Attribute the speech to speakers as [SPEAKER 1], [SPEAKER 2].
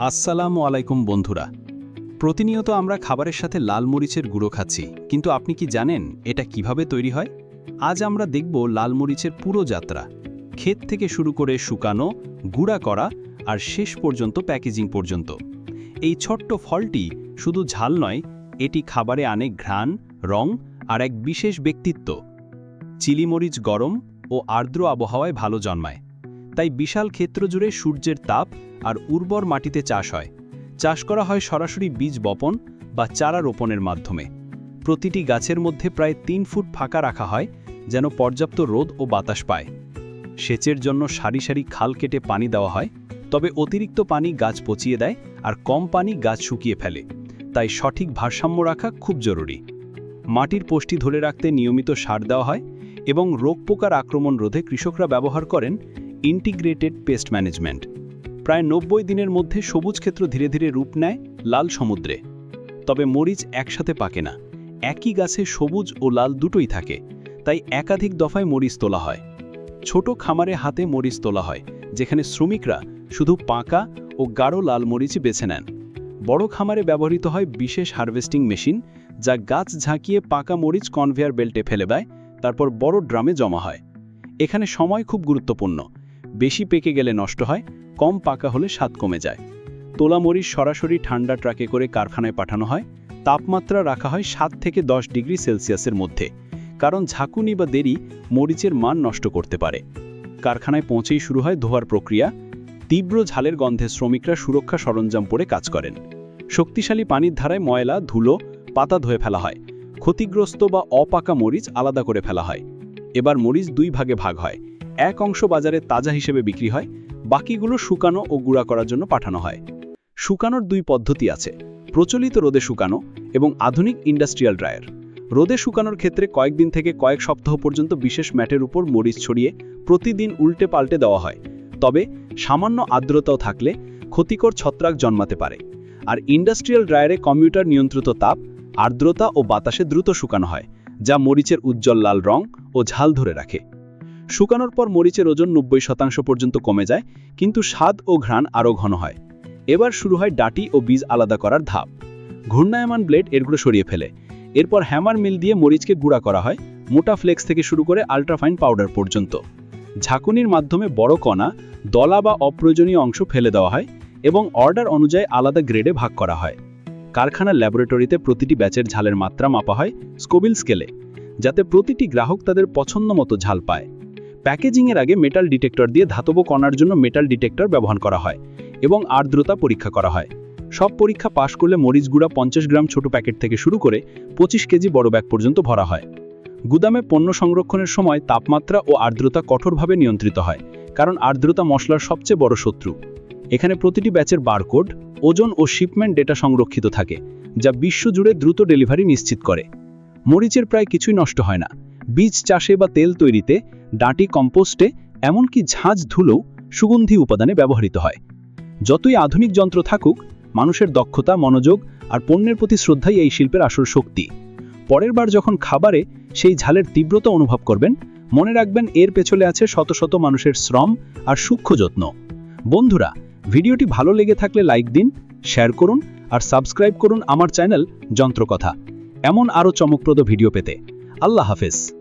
[SPEAKER 1] আসসালামু আলাইকুম বন্ধুরা। প্রতিনিয়ত আমরা খাবারের সাথে লাল মরিচের গুঁড়ো খাচ্ছি, কিন্তু আপনি কি জানেন এটা কীভাবে তৈরি হয়? আজ আমরা দেখব লাল মরিচের পুরো যাত্রা। ক্ষেত থেকে শুরু করে শুকানো, গুঁড়া করা আর শেষ পর্যন্ত প্যাকেজিং পর্যন্ত। এই ছোট্ট ফলটি শুধু ঝাল নয়, এটি খাবারে আনে ঘ্রাণ, রং আর এক বিশেষ ব্যক্তিত্ব। চিলিমরিচ গরম ও আর্দ্র আবহাওয়ায় ভালো জন্মায়। তাই বিশাল ক্ষেত্র জুড়ে সূর্যের তাপ আর উর্বর মাটিতে চাষ হয়। চাষ করা হয় সরাসরি বীজ বপন বা চারা রোপণের মাধ্যমে। প্রতিটি গাছের মধ্যে প্রায় তিন ফুট ফাঁকা রাখা হয় যেন পর্যাপ্ত রোদ ও বাতাস পায়। সেচের জন্য সারি সারি খাল কেটে পানি দেওয়া হয়, তবে অতিরিক্ত পানি গাছ পচিয়ে দেয় আর কম পানি গাছ শুকিয়ে ফেলে। তাই সঠিক ভারসাম্য রাখা খুব জরুরি। মাটির পুষ্টি ধরে রাখতে নিয়মিত সার দেওয়া হয় এবং রোগ পোকার আক্রমণ রোধে কৃষকরা ব্যবহার করেন ইন্টিগ্রেটেড পেস্ট ম্যানেজমেন্ট। প্রায় নব্বই দিনের মধ্যে সবুজ ক্ষেত্র ধীরে ধীরে রূপ নেয় লাল সমুদ্রে। তবে মরিচ একসাথে পাকে না। একই গাছে সবুজ ও লাল দুটোই থাকে, তাই একাধিক দফায় মরিচ তোলা হয়। ছোট খামারে হাতে মরিচ তোলা হয়, যেখানে শ্রমিকরা শুধু পাকা ও গাঢ় লাল মরিচ বেছে নেন। বড় খামারে ব্যবহৃত হয় বিশেষ হারভেস্টিং মেশিন, যা গাছ ঝাঁকিয়ে পাকা মরিচ কনভেয়ার বেল্টে ফেলে দেয়, তারপর বড় ড্রামে জমা হয়। এখানে সময় খুব গুরুত্বপূর্ণ। বেশি পেকে গেলে নষ্ট হয়, কম পাকা হলে স্বাদ কমে যায়। তোলা মরিচ সরাসরি ঠান্ডা ট্রাকে করে কারখানায় পাঠানো হয়। তাপমাত্রা রাখা হয় সাত থেকে দশ ডিগ্রি সেলসিয়াসের মধ্যে, কারণ ঝাঁকুনি বা দেরি মরিচের মান নষ্ট করতে পারে। কারখানায় পৌঁছেই শুরু হয় ধোয়ার প্রক্রিয়া। তীব্র ঝালের গন্ধে শ্রমিকরা সুরক্ষা সরঞ্জাম পরে কাজ করেন। শক্তিশালী পানির ধারায় ময়লা, ধুলো, পাতা ধুয়ে ফেলা হয়। ক্ষতিগ্রস্ত বা অপাকা মরিচ আলাদা করে ফেলা হয়। এবার মরিচ দুই ভাগে ভাগ হয়। এক অংশ বাজারে তাজা হিসেবে বিক্রি হয়, বাকিগুলো শুকানো ও গুঁড়া করার জন্য পাঠানো হয়। শুকানোর দুই পদ্ধতি আছে, প্রচলিত রোদে শুকানো এবং আধুনিক ইন্ডাস্ট্রিয়াল ড্রায়ার। রোদে শুকানোর ক্ষেত্রে কয়েকদিন থেকে কয়েক সপ্তাহ পর্যন্ত বিশেষ ম্যাটের উপর মরিচ ছড়িয়ে প্রতিদিন উল্টে পাল্টে দেওয়া হয়। তবে সামান্য আর্দ্রতাও থাকলে ক্ষতিকর ছত্রাক জন্মাতে পারে। আর ইন্ডাস্ট্রিয়াল ড্রায়ারে কম্পিউটার নিয়ন্ত্রিত তাপ, আর্দ্রতা ও বাতাসে দ্রুত শুকানো হয়, যা মরিচের উজ্জ্বল লাল রং ও ঝাল ধরে রাখে। শুকানোর পর মরিচের ওজন নব্বই শতাংশ পর্যন্ত কমে যায়, কিন্তু স্বাদ ও ঘ্রাণ আরও ঘন হয়। এবার শুরু হয় ডাটি ও বীজ আলাদা করার ধাপ। ঘূর্ণায়মান ব্লেড এরগুলো সরিয়ে ফেলে। এরপর হ্যামার মিল দিয়ে মরিচকে গুঁড়া করা হয়, মোটা ফ্লেক্স থেকে শুরু করে আল্ট্রাফাইন পাউডার পর্যন্ত। ঝাঁকুনির মাধ্যমে বড় কণা, দলা বা অপ্রয়োজনীয় অংশ ফেলে দেওয়া হয় এবং অর্ডার অনুযায়ী আলাদা গ্রেডে ভাগ করা হয়। কারখানার ল্যাবরেটরিতে প্রতিটি ব্যাচের ঝালের মাত্রা মাপা হয় স্কোবিল স্কেলে, যাতে প্রতিটি গ্রাহক তাদের পছন্দ মতো ঝাল পায়। প্যাকেজিংয়ের আগে মেটাল ডিটেক্টর দিয়ে ধাতব কণার জন্য মেটাল ডিটেক্টর ব্যবহার করা হয় এবং আর্দ্রতা পরীক্ষা করা হয়। সব পরীক্ষা পাশ করলে মরিচ গুঁড়া পঞ্চাশ গ্রাম ছোট প্যাকেট থেকে শুরু করে পঁচিশ কেজি বড় ব্যাগ পর্যন্ত ভরা হয়। গুদামে পণ্য সংরক্ষণের সময় তাপমাত্রা ও আর্দ্রতা কঠোরভাবে নিয়ন্ত্রিত হয়, কারণ আর্দ্রতা মশলার সবচেয়ে বড় শত্রু। এখানে প্রতিটি ব্যাচের বারকোড, ওজন ও শিপমেন্ট ডেটা সংরক্ষিত থাকে, যা বিশ্বজুড়ে দ্রুত ডেলিভারি নিশ্চিত করে। মরিচের প্রায় কিছুই নষ্ট হয় না। বীজ চাষে বা তেল তৈরিতে, ডাঁটি কম্পোস্টে, এমনকি ঝাঁঝ ধুলো সুগন্ধি উপাদানে ব্যবহৃত হয়। যতই আধুনিক যন্ত্র থাকুক, মানুষের দক্ষতা, মনোযোগ আর পণ্যের প্রতি শ্রদ্ধাই এই শিল্পের আসল শক্তি। পরের বার যখন খাবারে সেই ঝালের তীব্রতা অনুভব করবেন, মনে রাখবেন এর পেছনে আছে শত শত মানুষের শ্রম আর সূক্ষ্ম যত্ন। বন্ধুরা, ভিডিওটি ভালো লেগে থাকলে লাইক দিন, শেয়ার করুন আর সাবস্ক্রাইব করুন আমার চ্যানেল যন্ত্রকথা। এমন আরও চমকপ্রদ ভিডিও পেতে। আল্লাহ হাফেজ।